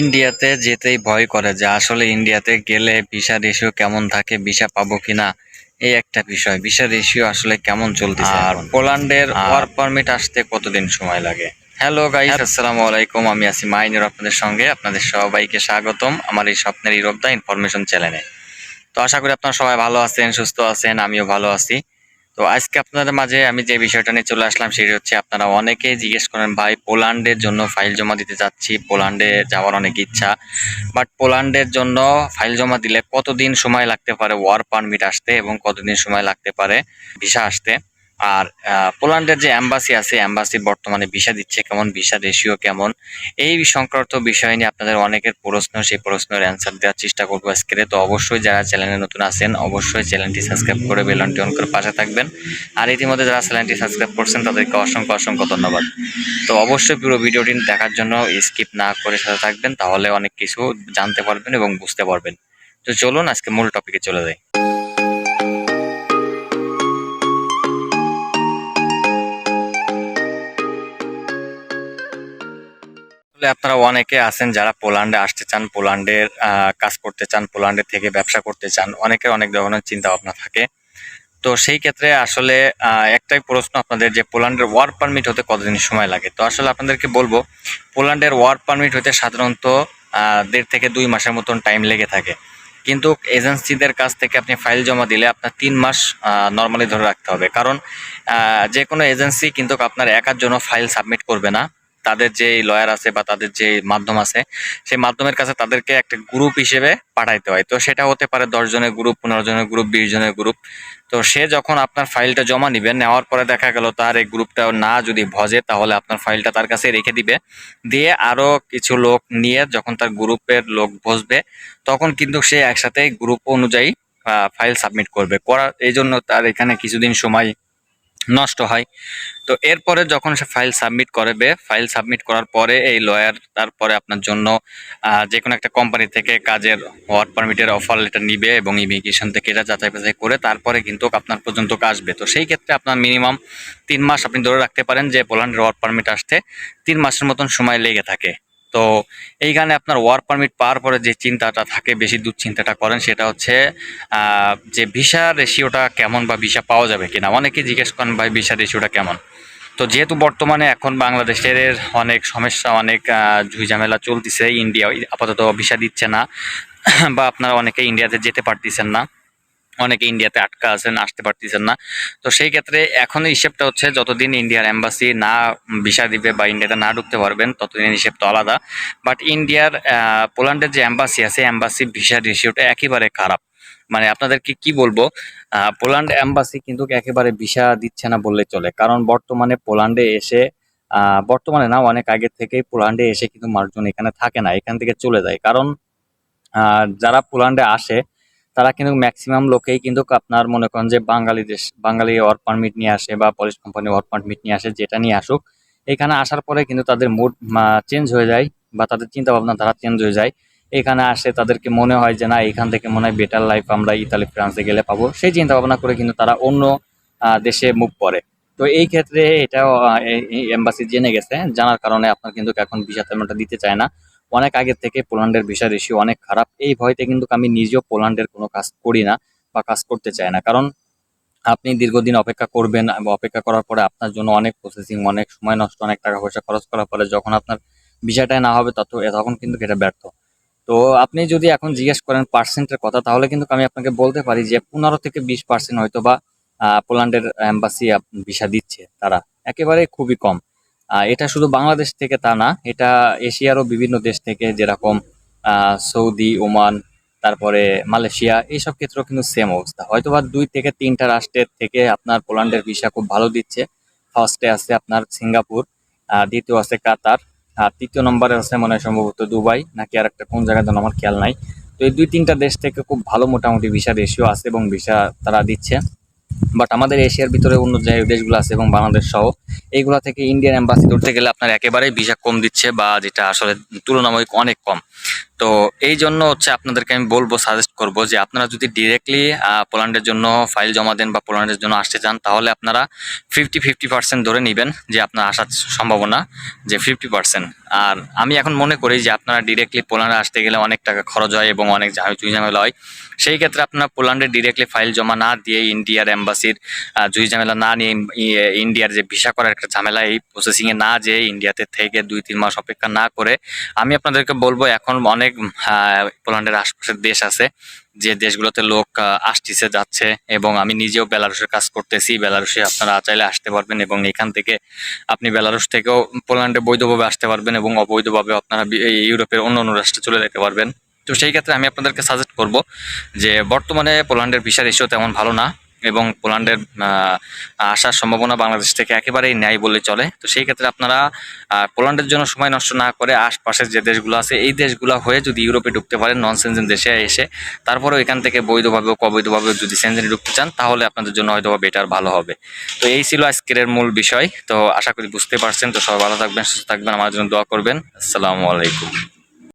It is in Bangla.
ইন্ডিয়াতে যেতেই ভয় করে যে আসলে ইন্ডিয়াতে গেলে ভিসা রেশিও কেমন থাকে ভিসা পাবো কিনা এই একটা বিষয়। ভিসা রেশিও আসলে কেমন চলতেছে আর পোল্যান্ডের ওয়ার্ক পারমিট আসতে কতদিন সময় লাগে? হ্যালো গাইস আসসালামু আলাইকুম আমি আছি মাইনুর আপনাদের সঙ্গে। আপনাদের সবাইকে স্বাগতম আমার এই স্বপ্নের ইউরোপ দা ইনফরমেশন চ্যানেলে। তো আশা করি আপনারা সবাই ভালো আছেন সুস্থ আছেন আমিও ভালো আছি। তো আজকে আপনাদের মাঝে আমি যে বিষয়টা নিয়ে চলে আসলাম সেটি হচ্ছে আপনারা অনেকেই জিজ্ঞেস করেন, ভাই, পোল্যান্ডের জন্য ফাইল জমা দিতে যাচ্ছি, পোল্যান্ডে যাওয়ার অনেক ইচ্ছা বাট পোল্যান্ডের জন্য ফাইল জমা দিলে কতদিন সময় লাগতে পারে? ওয়ার পারমিট আসতে এবং কতদিন সময় লাগতে পারে? ভিসা আসতে। আর পোল্যান্ডের যে অ্যাম্বাসি আছে অ্যাম্বাসি বর্তমানে ভিসা দিচ্ছে কেমন, ভিসা রেশিও কেমন, এই সংক্রান্ত বিষয় নিয়ে আপনাদের অনেকের প্রশ্ন, সেই প্রশ্নের অ্যান্সার দেওয়ার চেষ্টা করব আজকে তো অবশ্যই যারা চ্যানেলে নতুন আছেন, অবশ্যই চ্যানেলটি সাবস্ক্রাইব করে বেলনটি অন করে পাশে থাকবেন। আর ইতিমধ্যে যারা চ্যানেলটি সাবস্ক্রাইব করছেন, তাদেরকে অসংখ্য অসংখ্য ধন্যবাদ। তো অবশ্যই পুরো ভিডিওটি দেখার জন্য স্কিপ না করে সাথে থাকবেন, তাহলে অনেক কিছু জানতে পারবেন এবং বুঝতে পারবেন। তো চলুন আজকে মূল টপিকে চলে যাই। আসলে আপনারা অনেকে আছেন যারা পোল্যান্ডে আসতে চান, পোল্যান্ডের কাজ করতে চান, পোল্যান্ডে থেকে ব্যবসা করতে চান অনেকের অনেক ধরনের চিন্তা ভাবনা থাকে। তো সেই ক্ষেত্রে আসলে একটাই প্রশ্ন আপনাদের যে পোল্যান্ডের ওয়ার্ক পারমিট হতে কতদিন সময় লাগে? তো আসলে আপনাদেরকে বলব, পোল্যান্ডের ওয়ার্ক পারমিট হতে সাধারণত দেড় থেকে দুই মাসের মতন টাইম লেগে থাকে। কিন্তু এজেন্সিদের কাছ থেকে আপনি ফাইল জমা দিলে আপনার তিন মাস নর্মালি ধরে রাখতে হবে। কারণ যে কোনো এজেন্সি কিন্তু আপনার একার জন্য ফাইল সাবমিট করবে না। তাদের যে লয়ার আছে বা তাদের যে মাধ্যম আছে, সেই মাধ্যমের কাছে তাদেরকে একটা গ্রুপ হিসেবে পাঠাইতে হয়। তো সেটা হতে পারে দশ জনের গ্রুপ পনেরো জনের গ্রুপ বিশ জনের গ্রুপ তো সে যখন আপনার ফাইলটা জমা নিবে, নেওয়ার পরে দেখা গেল তার এই গ্রুপটা না যদি ভজে, তাহলে আপনার ফাইলটা তার কাছে রেখে দিবে। দিয়ে আরও কিছু লোক নিয়ে যখন তার গ্রুপের লোক বসবে, তখন কিন্তু সে একসাথে গ্রুপ অনুযায়ী ফাইল সাবমিট করবে। করার এই জন্য তার এখানে কিছুদিন সময় নষ্ট হয়। তো এরপরে যখন সে ফাইল সাবমিট করবে ফাইল সাবমিট করার পরে এই লয়ার তারপরে আপনার জন্য যে কোনো একটা কোম্পানি থেকে কাজের ওয়ার্ক পারমিটের অফার লেটার নিবে এবং ইমিগ্রেশন থেকে এটা যাচাই বাছাই করে তারপরে কিন্তু আপনার পর্যন্ত আসবে। তো সেই ক্ষেত্রে আপনার মিনিমাম তিন মাস আপনি ধরে রাখতে পারেন যে পোল্যান্ডের ওয়ার্ক পারমিট আসতে তিন মাসের মতন সময় লেগে থাকে। তো এইখানে আপনার ওয়ার্ক পারমিট পাওয়ার পরে যে চিন্তাটা থাকে, বেশি দুশ্চিন্তাটা করেন, সেটা হচ্ছে যে ভিসা রেশিওটা কেমন বা ভিসা পাওয়া যাবে কিনা? অনেকে জিজ্ঞেস করেন, ভাই ভিসা রেশিওটা কেমন? তো যেহেতু বর্তমানে এখন বাংলাদেশের অনেক সমস্যা, অনেক ঝুঁঝামেলা চলতেছে ইন্ডিয়া আপাতত ভিসা দিচ্ছে না, বা আপনারা অনেকে ইন্ডিয়াতে যেতে পারতেছেন না। অনেকে ইন্ডিয়াতে আটকা আছেন, আসতে পারতেছেন না। তো সেই ক্ষেত্রে এখন হিসেবটা হচ্ছে, যতদিন ইন্ডিয়ার এম্বাসি না ভিসা দিবে বা ইন্ডিয়াতে না ঢুকতে পারবেন ততদিন হিসেব তো আলাদা। বাট ইন্ডিয়ার পোল্যান্ডের যে এম্বাসি আছে এম্বাসি ভিসা রেশিওটা একেবারে খারাপ। মানে আপনাদেরকে কি বলব পোল্যান্ড এম্বাসি কিন্তু একেবারে ভিসা দিচ্ছে না বললে চলে। কারণ বর্তমানে পোল্যান্ডে এসে বর্তমানে না, অনেক আগে থেকেই পোল্যান্ডে এসে কিন্তু মানুষজন এখানে থাকে না, এখান থেকে চলে যায়। কারণ যারা পোল্যান্ডে আসে তারা কিন্তু ম্যাক্সিমাম লোকেই কিন্তু আপনার মনে করেন যে বাঙালি দেশ, বাঙালি ওয়ার্ক পারমিট নিয়ে আসে বা পলিশ কোম্পানি ওয়ার্ক পারমিট নিয়ে আসে, যেটা নিয়ে আসুক। এখানে আসার পরে কিন্তু তাদের মুড চেঞ্জ হয়ে যায় বা তাদের চিন্তা ভাবনা ধারা চেঞ্জ হয়ে যায়। এখানে আসে তাদেরকে মনে হয় যে না, এখান থেকে মনে হয় বেটার লাইফ আমরা ইতালি ফ্রান্সে গেলে পাবো। সেই চিন্তা ভাবনা করে কিন্তু তারা অন্য দেশে মুভ করে। তো এই ক্ষেত্রে এটাও এম্বাসি জেনে গেছে। জানার কারণে আপনার কিন্তু এখন ভিসা দিতে চায় না। অনেক আগে থেকে পোল্যান্ডের ভিসা রেশিও অনেক খারাপ। এই ভয়তে কিন্তু আমি নিজেও পোল্যান্ডের কোনো কাজ করি না বা কাজ করতে চাই না। কারণ আপনি দীর্ঘদিন অপেক্ষা করবেন অপেক্ষা করার পরে আপনার জন্য অনেক প্রসেসিং অনেক সময় নষ্ট, অনেক টাকা পয়সা খরচ করার পরে যখন আপনার ভিসাটাই না হবে তত তখন কিন্তু এটা ব্যর্থ। তো আপনি যদি এখন জিজ্ঞেস করেন পার্সেন্টের কথা, তাহলে কিন্তু আমি আপনাকে বলতে পারি যে পনেরো থেকে বিশ পার্সেন্ট হয়তো বা পোল্যান্ডের অ্যাম্বাসি ভিসা দিচ্ছে তারা। একেবারে খুবই কম। এটা শুধু বাংলাদেশ থেকে তা না, এটা এশিয়ারও বিভিন্ন দেশ থেকে যেরকম সৌদি, ওমান, তারপরে মালয়েশিয়া, এইসব ক্ষেত্রেও কিন্তু সেম অবস্থা। হয়তোবা দুই থেকে তিনটা রাষ্ট্রের থেকে আপনার পোল্যান্ডের ভিসা খুব ভালো দিচ্ছে। ফার্স্টে আছে আপনার সিঙ্গাপুর দ্বিতীয় আছে কাতার, আর তৃতীয় নম্বরে আছে মনে হয় সম্ভবত দুবাই, নাকি আর একটা কোন জায়গায় আমার খেয়াল নাই। তো এই দুই তিনটা দেশ থেকে খুব ভালো মোটামুটি ভিসা রেশিও আছে এবং ভিসা তারা দিচ্ছে। বাট আমাদের এশিয়ার ভিতরে অন্য যে দেশগুলো আছে এবং বাংলাদেশ সহ, এইগুলো থেকে ইন্ডিয়ান এম্বাসি ধরতে গেলে আপনার একেবারেই ভিসা কম দিচ্ছে বা যেটা আসলে তুলনামূলক অনেক কম। তো এই জন্য হচ্ছে আপনাদেরকে আমি বলব সাজেস্ট করব যে আপনারা যদি ডিরেক্টলি পোল্যান্ডের জন্য ফাইল জমা দেন বা পোল্যান্ডের জন্য আসতে চান, তাহলে আপনারা ফিফটি ফিফটি পার্সেন্ট ধরে নেবেন যে আপনার আসার সম্ভাবনা যে ফিফটি পার্সেন্ট আর আমি এখন মনে করি যে আপনারা ডিরেক্টলি পোল্যান্ডে আসতে গেলে অনেক টাকা খরচ হয় এবং অনেক জুই ঝামেলা হয়। সেই ক্ষেত্রে আপনারা পোল্যান্ডে ডিরেক্টলি ফাইল জমা না দিয়ে ইন্ডিয়ার এম্বাসির জুই ঝামেলা না নিয়ে ইন্ডিয়ার যে ভিসা করার একটা ঝামেলা, এই প্রসেসিংয়ে না যেয়ে ইন্ডিয়াতে থেকে দুই, তিন মাস অপেক্ষা না করে, আমি আপনাদেরকে বলব এখন অনেক আহ, পোল্যান্ডের আশপাশের দেশ আছে যে দেশগুলোতে লোক আসতেছে যাচ্ছে এবং আমি নিজেও বেলারুশের কাজ করতেছি। বেলারুশে আপনারা চাইলে আসতে পারবেন এবং এখান থেকে আপনি বেলারুশ থেকেও পোল্যান্ডে বৈধভাবে আসতে পারবেন এবং অবৈধভাবে আপনারা ইউরোপের অন্য অন্য রাষ্ট্রে চলে যেতে পারবেন। তো সেই ক্ষেত্রে আমি আপনাদেরকে সাজেস্ট করব যে বর্তমানে পোল্যান্ডের ভিসা রেশিও তেমন ভালো না। এবং পোল্যান্ডের আসার সম্ভাবনা বাংলাদেশ থেকে একেবারেই নেই বলে চলে। তো সেই ক্ষেত্রে আপনারা পোল্যান্ডের জন্য সময় নষ্ট না করে আশপাশের যে দেশগুলো আছে, এই দেশগুলো হয়ে যদি ইউরোপে ঢুকতে পারেন নন সেনজেন দেশে এসে, তারপরেও এখান থেকে বৈধভাবে অবৈধভাবে যদি সেনজেনে ঢুকতে চান, তাহলে আপনাদের জন্য হয়তো বেটার ভালো হবে। তো এই ছিল আজকের মূল বিষয়। তো আশা করি বুঝতে পারছেন। তো সবাই ভালো থাকবেন, সুস্থ থাকবেন। আমার জন্য দোয়া করবেন। আসসালামু আলাইকুম।